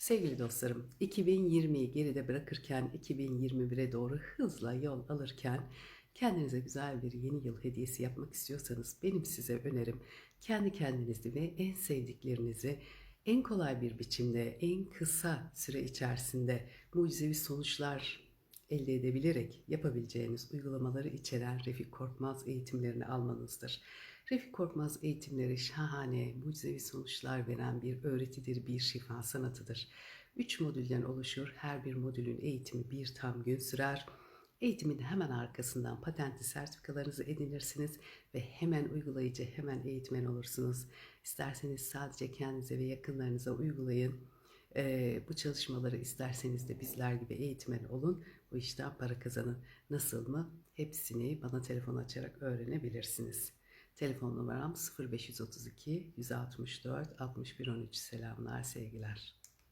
Sevgili dostlarım, 2020'yi geride bırakırken 2021'e doğru hızla yol alırken kendinize güzel bir yeni yıl hediyesi yapmak istiyorsanız benim size önerim kendi kendinizi ve en sevdiklerinizi en kolay bir biçimde, en kısa süre içerisinde mucizevi sonuçlar elde edebilerek yapabileceğiniz uygulamaları içeren Refik Korkmaz eğitimlerini almanızdır. Refik Korkmaz eğitimleri şahane, mucizevi sonuçlar veren bir öğretidir, bir şifa sanatıdır. Üç modülden oluşur. Her bir modülün eğitimi bir tam gün sürer. Eğitimin hemen arkasından patentli sertifikalarınızı edinirsiniz ve hemen uygulayıcı, hemen eğitmen olursunuz. İsterseniz sadece kendinize ve yakınlarınıza uygulayın. Ee, bu çalışmaları isterseniz de bizler gibi eğitmen olun. Bu işten para kazanın. Nasıl mı? Hepsini bana telefon açarak öğrenebilirsiniz. Telefon numaram 0532 164 6113 selamlar sevgiler.